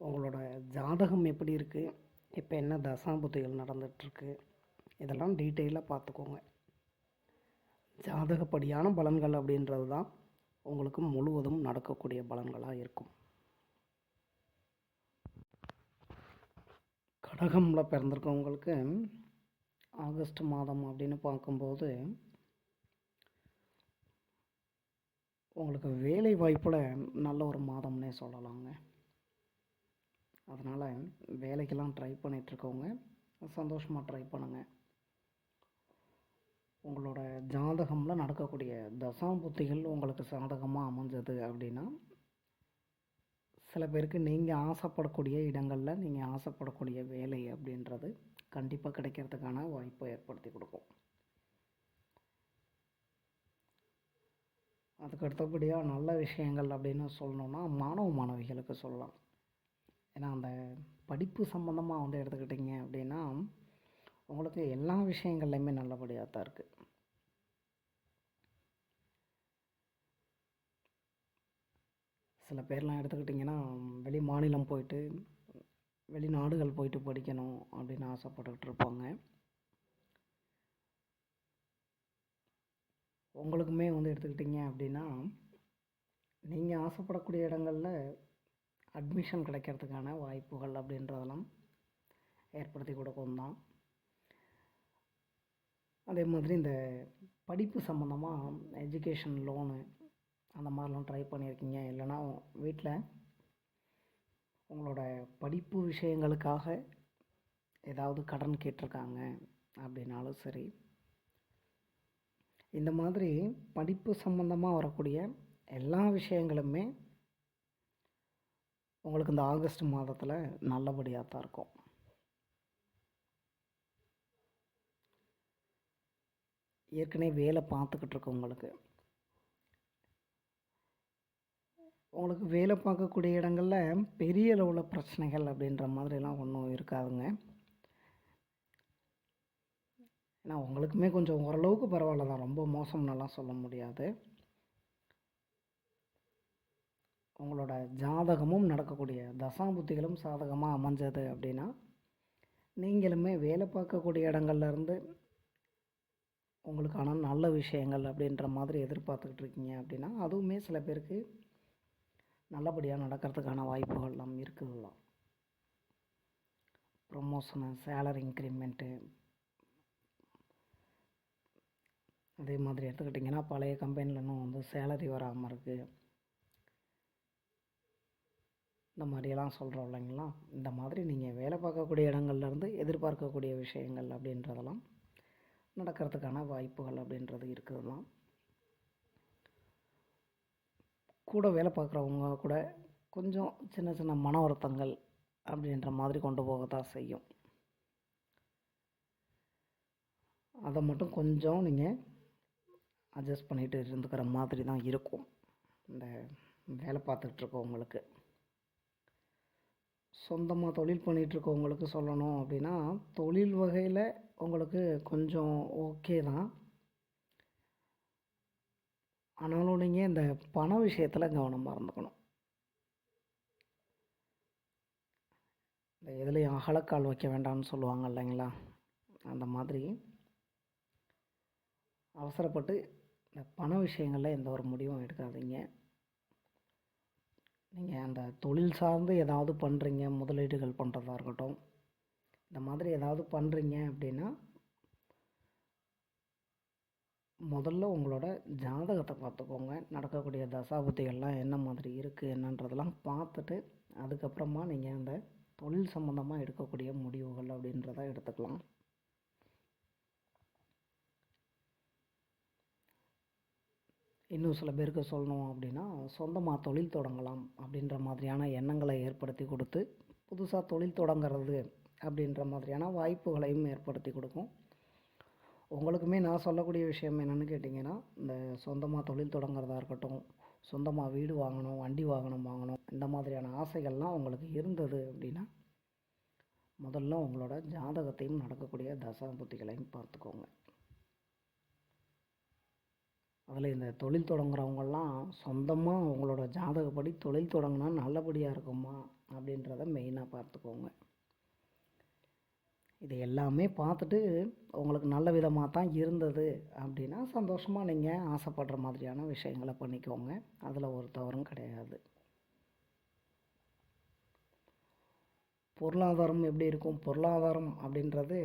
உங்களோட ஜாதகம் எப்படி இருக்குது இப்போ என்ன தசாபுத்திகள் நடந்துகிட்ருக்கு இதெல்லாம் டீட்டெயிலாக பார்த்துக்கோங்க ஜாதகப்படியான பலன்கள் அப்படின்றது தான் உங்களுக்கு முழுவதும் நடக்கக்கூடிய பலன்களாக இருக்கும். கடகமில் பிறந்திருக்கவங்களுக்கு ஆகஸ்ட் மாதம் அப்படின்னு பார்க்கும்போது உங்களுக்கு வேலை வாய்ப்பில் நல்ல ஒரு மாதம்னே சொல்லலாங்க. அதனால் வேலைக்கெல்லாம் ட்ரை பண்ணிகிட்ருக்கவங்க சந்தோஷமாக ட்ரை பண்ணுங்கள் உங்களோட ஜாதகமில் நடக்கக்கூடிய தசாம்புத்திகள் உங்களுக்கு சாதகமாக அமைஞ்சது அப்படின்னா சில பேருக்கு நீங்கள் ஆசைப்படக்கூடிய இடங்களில் நீங்கள் ஆசைப்படக்கூடிய வேலை அப்படின்றது கண்டிப்பாக கிடைக்கிறதுக்கான வாய்ப்பை ஏற்படுத்தி கொடுக்கும். அதுக்கு அடுத்தபடியாக நல்ல விஷயங்கள் அப்படின்னு சொல்லணுன்னா மாணவ மாணவிகளுக்கு சொல்லலாம். ஏன்னா அந்த படிப்பு சம்மந்தமாக வந்து எடுத்துக்கிட்டிங்க அப்படின்னா உங்களுக்கு எல்லா விஷயங்கள்லையுமே நல்லபடியாக தான் இருக்குது சில பேர்லாம் எடுத்துக்கிட்டிங்கன்னா வெளி மாநிலம் போயிட்டு வெளிநாடுகள் போயிட்டு படிக்கணும் அப்படின்னு ஆசைப்பட்டுக்கிட்டு இருப்பாங்க. உங்களுக்குமே வந்து எடுத்துக்கிட்டிங்க அப்படின்னா நீங்கள் ஆசைப்படக்கூடிய இடங்களில் அட்மிஷன் கிடைக்கிறதுக்கான வாய்ப்புகள் அப்படின்றதெல்லாம் ஏற்படுத்தி கொடுக்கும் தான் அதே மாதிரி இந்த படிப்பு சம்மந்தமாக எஜுகேஷன் லோனு அந்த மாதிரிலாம் ட்ரை பண்ணியிருக்கீங்க. இல்லைனா வீட்டில் உங்களோட படிப்பு விஷயங்களுக்காக ஏதாவது கடன் கேட்டிருக்காங்க அப்படின்னாலும் சரி. இந்த மாதிரி படிப்பு சம்மந்தமாக வரக்கூடிய எல்லா விஷயங்களுமே உங்களுக்கு இந்த ஆகஸ்ட் மாதத்தில் நல்லபடியாக தான் இருக்கும். ஏற்கனவே வேலை பார்த்துக்கிட்டு இருக்கோம் உங்களுக்கு. வேலை பார்க்கக்கூடிய இடங்களில் பெரிய அளவில் பிரச்சனைகள் அப்படின்ற மாதிரிலாம் ஒன்றும் இருக்காதுங்க. ஏன்னா உங்களுக்குமே கொஞ்சம் ஓரளவுக்கு பரவாயில்ல தான். ரொம்ப மோசம்னலாம் சொல்ல முடியாது. உங்களோட ஜாதகமும் நடக்கக்கூடிய தசாபுத்திகளும் சாதகமாக அமைஞ்சது அப்படின்னா நீங்களுமே வேலை பார்க்கக்கூடிய இடங்கள்லேருந்து உங்களுக்கான நல்ல விஷயங்கள் அப்படின்ற மாதிரி எதிர்பார்த்துக்கிட்டு இருக்கீங்க அப்படின்னா அதுவுமே சில பேருக்கு நல்லபடியாக நடக்கிறதுக்கான வாய்ப்புகள்லாம் இருக்குதுலாம் ப்ரொமோஷனு சேலரி இன்க்ரிமெண்ட்டு அதே மாதிரி எடுத்துக்கிட்டிங்கன்னா பழைய கம்பெனியில் இன்னும் வந்து சேலரி வராமல் இருக்குது இந்த மாதிரியெல்லாம் சொல்கிறோம் இல்லைங்களா? இந்த மாதிரி நீங்கள் வேலை பார்க்கக்கூடிய இடங்கள்லேருந்து எதிர்பார்க்கக்கூடிய விஷயங்கள் அப்படின்றதெல்லாம் நடக்கிறதுக்கான வாய்ப்புகள் அப்படின்றது இருக்குதுலாம். கூட வேலை பார்க்குறவங்க கூட கொஞ்சம் சின்ன சின்ன மன வருத்தங்கள் அப்படின்ற மாதிரி கொண்டு போக தான் செய்யும். அதை மட்டும் கொஞ்சம் நீங்கள் அட்ஜஸ்ட் பண்ணிட்டு இருந்துக்கிற மாதிரி தான் இருக்கும். இந்த வேலை பார்த்துட்ருக்கவங்களுக்கு சொந்தமாக தொழில் பண்ணிகிட்ருக்கவங்களுக்கு சொல்லணும் அப்படின்னா தொழில் வகையில் உங்களுக்கு கொஞ்சம் ஓகே தான். ஆனாலும் நீங்கள் இந்த பண விஷயத்தில் கவனமாக இருந்துக்கணும் இந்த எதுலேயும் அகலக்கால் வைக்க வேண்டாம்னு சொல்லுவாங்க இல்லைங்களா? அந்த மாதிரி அவசரப்பட்டு இந்த பண விஷயங்களில் எந்த ஒரு முடிவும் எடுக்காதீங்க. நீங்கள் அந்த தொழில் சார்ந்து ஏதாவது பண்ணுறீங்க முதலீடுகள் பண்ணுறதா இருக்கட்டும். இந்த மாதிரி ஏதாவது பண்ணுறீங்க அப்படின்னா முதல்ல உங்களோட ஜாதகத்தை பார்த்துக்கோங்க. நடக்கக்கூடிய தசாபுத்திகள்லாம் என்ன மாதிரி இருக்குது என்னன்றதெல்லாம் பார்த்துட்டு அதுக்கப்புறமா நீங்கள் அந்த தொழில் சம்மந்தமாக எடுக்கக்கூடிய முடிவுகள் அப்படின்றத எடுத்துக்கலாம். இன்னும் சில பேருக்கு சொல்லணும் அப்படின்னா சொந்தமாக தொழில் தொடங்கலாம் அப்படின்ற மாதிரியான எண்ணங்களை ஏற்படுத்தி கொடுத்து புதுசாக தொழில் தொடங்குறது அப்படின்ற மாதிரியான வாய்ப்புகளையும் ஏற்படுத்தி கொடுக்கும். உங்களுக்குமே நான் சொல்லக்கூடிய விஷயம் என்னென்னு கேட்டிங்கன்னா இந்த சொந்தமாக தொழில் தொடங்குறதா இருக்கட்டும் சொந்தமாக வீடு வாங்கணும் வண்டி வாகனம் வாங்கணும் இந்த மாதிரியான ஆசைகள்லாம் உங்களுக்கு இருந்தது அப்படின்னா முதல்ல உங்களோட ஜாதகத்தையும் நடக்கக்கூடிய தசா புத்திகளையும் பார்த்துக்கோங்க. அதில் இந்த தொழில் தொடங்குறவங்கெல்லாம் சொந்தமாக அவங்களோட ஜாதகப்படி தொழில் தொடங்கினா நல்லபடியாக இருக்குமா அப்படின்றத மெயினாக பார்த்துக்கோங்க. இது எல்லாமே பார்த்துட்டு உங்களுக்கு நல்ல விதமாக தான் இருந்தது அப்படின்னா சந்தோஷமாக நீங்கள் ஆசைப்படுற மாதிரியான விஷயங்களை பண்ணிக்கோங்க. அதில் ஒரு தவறும் கிடையாது. பொருளாதாரம் எப்படி இருக்கும்? பொருளாதாரம் அப்படின்றது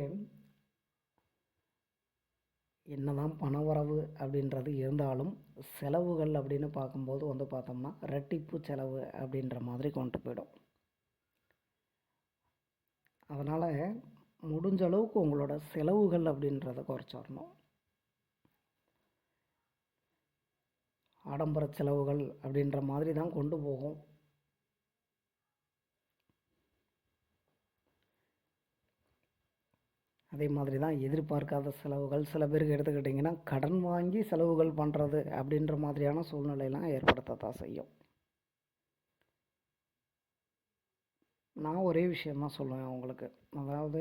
என்னதான் பணவரவு அப்படின்றது இருந்தாலும் செலவுகள் அப்படின்னு பார்க்கும்போது வந்து பார்த்தோம்னா ரெட்டிப்பு செலவு அப்படின்ற மாதிரி கொண்டு போயிடும். அதனால் முடிஞ்ச அளவுக்கு உங்களோட செலவுகள் அப்படின்றத குறைச்சிடணும். ஆடம்பர செலவுகள் அப்படின்ற மாதிரி தான் கொண்டு போகும். அதே மாதிரி தான் எதிர்பார்க்காத செலவுகள். சில பேருக்கு எடுத்துக்கிட்டிங்கன்னா கடன் வாங்கி செலவுகள் பண்ணுறது அப்படின்ற மாதிரியான சூழ்நிலையெல்லாம் ஏற்படுத்தத்தான் செய்யும். நான் ஒரே விஷயந்தான் சொல்லுவேன் உங்களுக்கு. அதாவது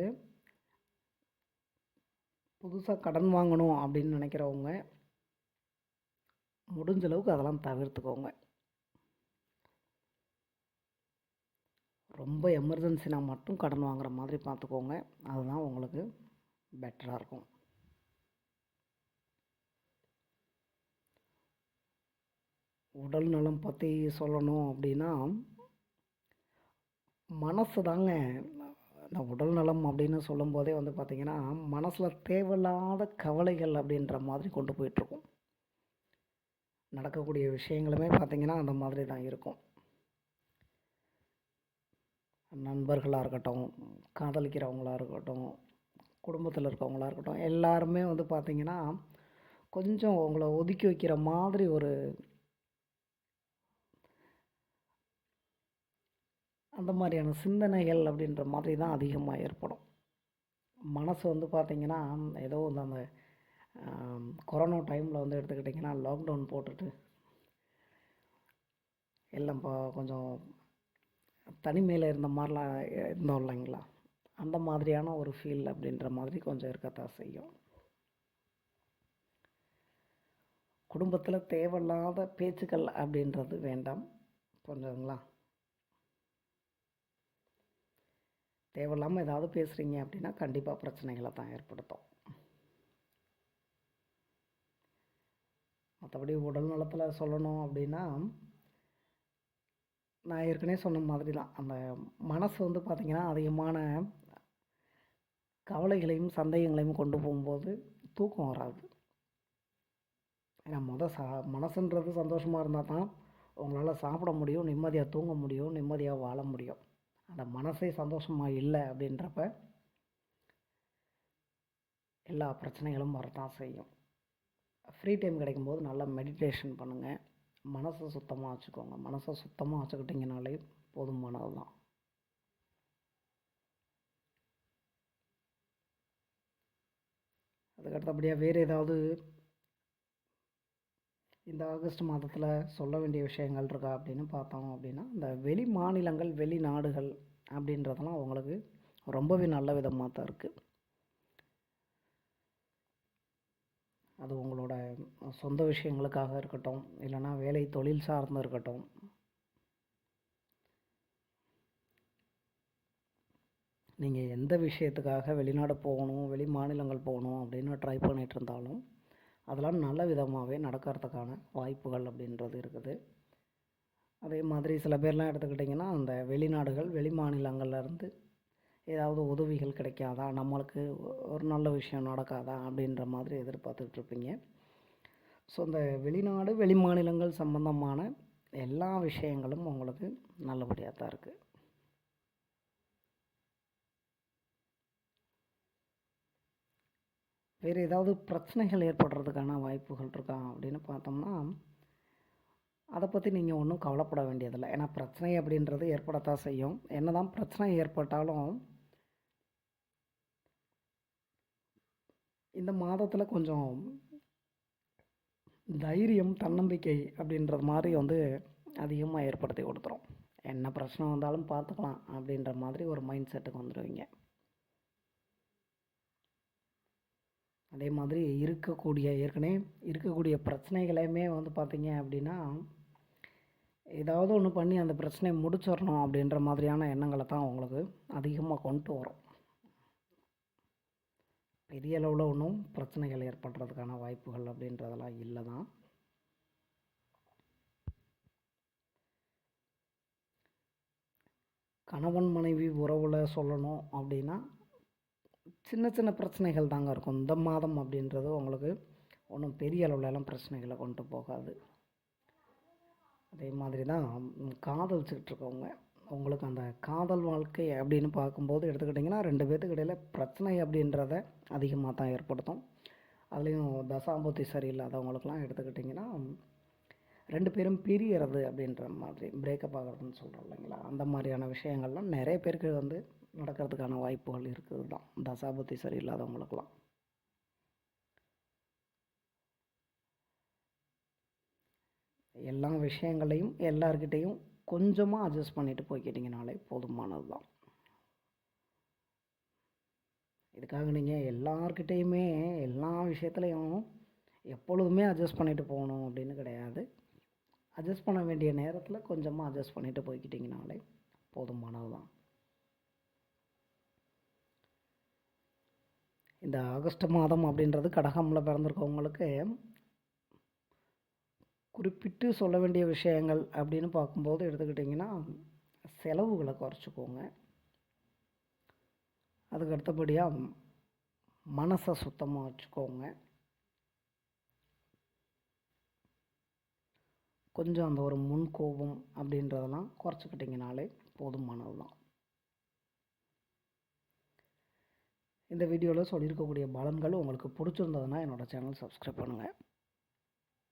புதுசாக கடன் வாங்கணும் அப்படின்னு நினைக்கிறவங்க முடிஞ்ச அளவுக்கு அதெல்லாம் தவிர்த்துக்கோங்க. ரொம்ப எமர்ஜென்சினா மட்டும் கடன் வாங்குற மாதிரி பார்த்துக்கோங்க. அதுதான் உங்களுக்கு பெட்டராக இருக்கும் உடல் நலம் பற்றி சொல்லணும் அப்படின்னா மனசு தாங்க. இந்த உடல் நலம் அப்படின்னு சொல்லும்போதே வந்து பார்த்திங்கன்னா மனசில் தேவையில்லாத கவலைகள் அப்படின்ற மாதிரி கொண்டு போயிட்டுருக்கும். நடக்கக்கூடிய விஷயங்களுமே பார்த்திங்கன்னா அந்த மாதிரி தான் இருக்கும். நண்பர்களாக இருக்கட்டும் காதலிக்கிறவங்களாக இருக்கட்டும் குடும்பத்தில் இருக்கவங்களாக இருக்கட்டும் எல்லாருமே வந்து பார்த்திங்கன்னா கொஞ்சம் உங்களை ஒதுக்கி வைக்கிற மாதிரி ஒரு அந்த மாதிரியான சிந்தனைகள் அப்படின்ற மாதிரி தான் அதிகமாக ஏற்படும். மனசு வந்து பார்த்திங்கன்னா ஏதோ வந்து அந்த கொரோனா டைமில் வந்து எடுத்துக்கிட்டிங்கன்னா லாக்டவுன் போட்டுட்டு எல்லாம் இப்போ கொஞ்சம் தனிமையில் இருந்த மாதிரிலாம் இருந்தோம் இல்லைங்களா? அந்த மாதிரியான ஒரு ஃபீல் அப்படின்ற மாதிரி கொஞ்சம் இருக்கத்தான் செய்யும். குடும்பத்தில் தேவையில்லாத பேச்சுக்கள் அப்படின்றது வேண்டாம். கொஞ்சங்களா தேவையில்லாமல் ஏதாவது பேசுகிறீங்க அப்படின்னா கண்டிப்பாக பிரச்சனைகளை தான் ஏற்படுத்தும். மற்றபடி உடல் நலத்தில் சொல்லணும் அப்படின்னா நான் ஏற்கனவே சொன்ன மாதிரி தான் அந்த மனசு வந்து பார்த்திங்கன்னா அதிகமான கவலைகளையும் சந்தேகங்களையும் கொண்டு போகும்போது தூக்கம் வராது. ஏன்னா முத சா மனசுன்றது சந்தோஷமாக இருந்தால் தான் உங்களால் சாப்பிட முடியும் நிம்மதியாக தூங்க முடியும் நிம்மதியாக வாழ முடியும். அந்த மனசே சந்தோஷமாக இல்லை அப்படின்றப்ப எல்லா பிரச்சனைகளும் வரத்தான் செய்யும். ஃப்ரீ டைம் கிடைக்கும்போது நல்லா மெடிடேஷன் பண்ணுங்கள் மனசை சுத்தமாக வச்சுக்கோங்க. மனசை சுத்தமாக வச்சுக்கிட்டிங்கனாலே போதுமானது தான் அதுக்கு அடுத்தபடியாக வேறு ஏதாவது இந்த ஆகஸ்ட் மாதத்தில் சொல்ல வேண்டிய விஷயங்கள் இருக்கா அப்படின்னு பார்த்தோம் அப்படின்னா இந்த வெளி மாநிலங்கள் வெளிநாடுகள் அப்படின்றதெல்லாம் அவங்களுக்கு ரொம்பவே நல்ல விதமாக தான் இருக்குது அது உங்களோட சொந்த விஷயங்களுக்காக இருக்கட்டும் இல்லைன்னா வேலை தொழில் சார்ந்து இருக்கட்டும் நீங்கள் எந்த விஷயத்துக்காக வெளிநாடு போகணும் வெளி மாநிலங்கள் போகணும் அப்படின்னு ட்ரை பண்ணிகிட்டு இருந்தாலும் அதெல்லாம் நல்ல விதமாகவே நடக்கிறதுக்கான வாய்ப்புகள் அப்படின்றது இருக்குது. அதே மாதிரி சில பேர்லாம் எடுத்துக்கிட்டிங்கன்னா அந்த வெளிநாடுகள் வெளி மாநிலங்கள்லேருந்து ஏதாவது உதவிகள் கிடைக்காதா நம்மளுக்கு ஒரு நல்ல விஷயம் நடக்காதா அப்படின்ற மாதிரி எதிர்பார்த்துட்ருப்பீங்க ஸோ இந்த வெளிநாடு வெளி மாநிலங்கள் சம்பந்தமான எல்லா விஷயங்களும் உங்களுக்கு நல்லபடியாக தான் இருக்குது வேறு ஏதாவது பிரச்சனைகள் ஏற்படுறதுக்கான வாய்ப்புகள் இருக்கா அப்படின்னு பார்த்தோம்னா அதை பற்றி நீங்கள் ஒன்றும் கவலைப்பட வேண்டியதில்லை. ஏன்னா பிரச்சனை அப்படின்றது ஏற்படத்தான் செய்யும். என்ன தான் பிரச்சனை ஏற்பட்டாலும் இந்த மாதத்தில் கொஞ்சம் தைரியம் தன்னம்பிக்கை அப்படின்றது மாதிரி வந்து அதிகமாக ஏற்படுத்தி கொடுத்துரும். என்ன பிரச்சனை வந்தாலும் பார்த்துக்கலாம் அப்படின்ற மாதிரி ஒரு மைண்ட் செட்டுக்கு வந்துடுவீங்க அதே மாதிரி இருக்கக்கூடிய ஏற்கனவே இருக்கக்கூடிய பிரச்சனைகளையுமே வந்து பார்த்திங்க அப்படின்னா ஏதாவது ஒன்று பண்ணி அந்த பிரச்சனையை முடிச்சிடணும் அப்படின்ற மாதிரியான எண்ணங்களை தான் உங்களுக்கு அதிகமாக கொண்டு வரும். பெரிய அளவில் ஒன்றும் பிரச்சனைகள் ஏற்படுறதுக்கான வாய்ப்புகள் அப்படின்றதெல்லாம் இல்லை தான். கணவன் மனைவி உறவில் சொல்லணும் அப்படின்னா சின்ன சின்ன பிரச்சனைகள் தாங்க இருக்கும். இந்த மாதம் அப்படின்றது உங்களுக்கு ஒன்றும் பெரிய அளவுலலாம் பிரச்சனைகளை கொண்டு போகாது. அதே மாதிரி தான் காதலிச்சுக்கிட்டு இருக்கவங்க உங்களுக்கு அந்த காதல் வாழ்க்கை அப்படின்னு பார்க்கும்போது எடுத்துக்கிட்டிங்கன்னா ரெண்டு பேர்த்துக்கு இடையில் பிரச்சனை அப்படின்றத அதிகமாக தான் ஏற்படுத்தும். அதுலேயும் தசாம்பூர்த்தி சரியில்லாதவங்களுக்கெல்லாம் எடுத்துக்கிட்டிங்கன்னா ரெண்டு பேரும் பிரியறது அப்படின்ற மாதிரி பிரேக்கப் ஆகிறதுன்னு சொல்கிறோம் இல்லைங்களா? அந்த மாதிரியான விஷயங்கள்லாம் நிறைய பேருக்கு வந்து நடக்கிறதுக்கான வாய்ப்புகள் இருக்குது தான் தசாபுத்தி சரியில்லாதவங்களுக்கெல்லாம் எல்லா விஷயங்களையும் எல்லார்கிட்டேயும் கொஞ்சமாக அட்ஜஸ்ட் பண்ணிட்டு போய்க்கிட்டிங்கனாலே போதுமானது தான் இதுக்காக நீங்கள் எல்லார்கிட்டேயுமே எல்லா விஷயத்துலையும் எப்பொழுதுமே அட்ஜஸ்ட் பண்ணிட்டு போகணும் அப்படின்னு கிடையாது. அட்ஜஸ்ட் பண்ண வேண்டிய நேரத்தில் கொஞ்சமாக அட்ஜஸ்ட் பண்ணிட்டு போய்க்கிட்டிங்கனாலே போதுமானது தான் இந்த ஆகஸ்ட் மாதம் அப்படின்றது கடகமில் பிறந்திருக்கவங்களுக்கு குறிப்பிட்டு சொல்ல வேண்டிய விஷயங்கள் அப்படின்னு பார்க்கும்போது எடுத்துக்கிட்டிங்கன்னா செலவுகளை குறைச்சிக்கோங்க. அதுக்கு அடுத்தபடியாக மனசை சுத்தமாக வச்சுக்கோங்க. கொஞ்சம் அந்த ஒரு முன் கோபம் அப்படின்றதெல்லாம் குறைச்சிக்கிட்டிங்கனாலே போதுமானது தான் இந்த வீடியோவில் சொல்லியிருக்கக்கூடிய பலன்கள் உங்களுக்கு பிடிச்சிருந்ததுன்னா என்னோடய சேனல் சப்ஸ்கிரைப் பண்ணுங்கள்